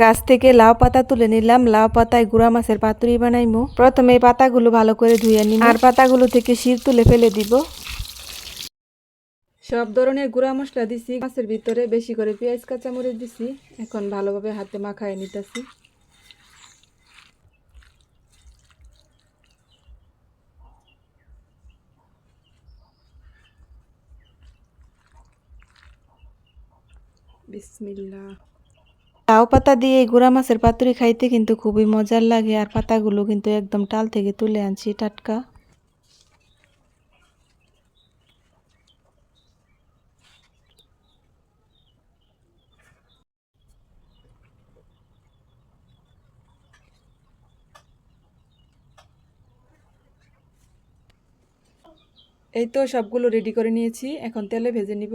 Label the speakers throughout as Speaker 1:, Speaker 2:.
Speaker 1: গাছ থেকে লাউ পাতা তুলে নিলাম। লাউ পাতায় গুড়া মাছের পাতুরি বানাইমু। প্রথমে পাতাগুলো ভালো করে ধুয়ে নিব আর পাতাগুলো থেকে শির তুলে ফেলে দিব। সব ধরনের গুঁড়া মশলা দিছি। মাছের ভিতরে বেশি করে পেঁয়াজ, কাঁচামরিচ দিছি। এখন ভালোভাবে হাতে মাখায় নিতেছি। বিসমিল্লাহ। লাউ পাতা দিয়ে এই গুঁড়া মাছের পাতুরি খাইতে কিন্তু খুবই মজার লাগে, আর পাতাগুলো কিন্তু একদম টাল থেকে তুলে আনছি, টাটকা। এই তো সবগুলো রেডি করে নিয়েছি, এখন তেলে ভেজে নিব।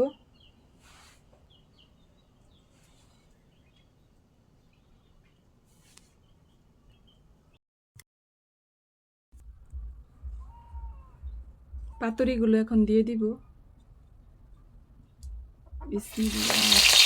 Speaker 1: পাতুরিগুলো এখন দিয়ে দিব বিসমিল্লাহ।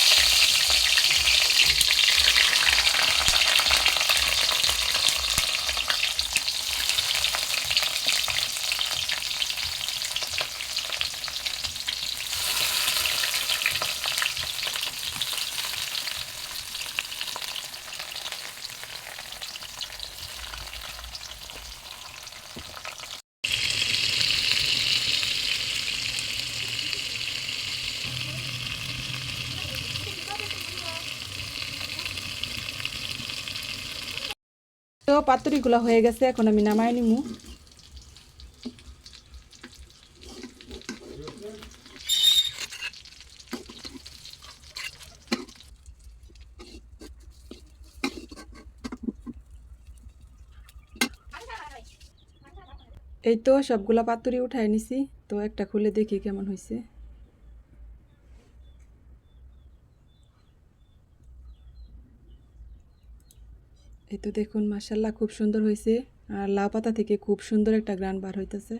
Speaker 1: তো পাতুরিগুলো হয়ে গেছে, এখন আমি নামায় নিমু। এই তো সবগুলা পাতুরি উঠাই নিছি, তো একটা খুলে দেখি কেমন হয়েছে এই তো দেখুন মাসাল্লাহ খুব সুন্দর হয়েছে আর লাউ পাতা থেকে খুব সুন্দর একটা গ্রান বার হইতেছে.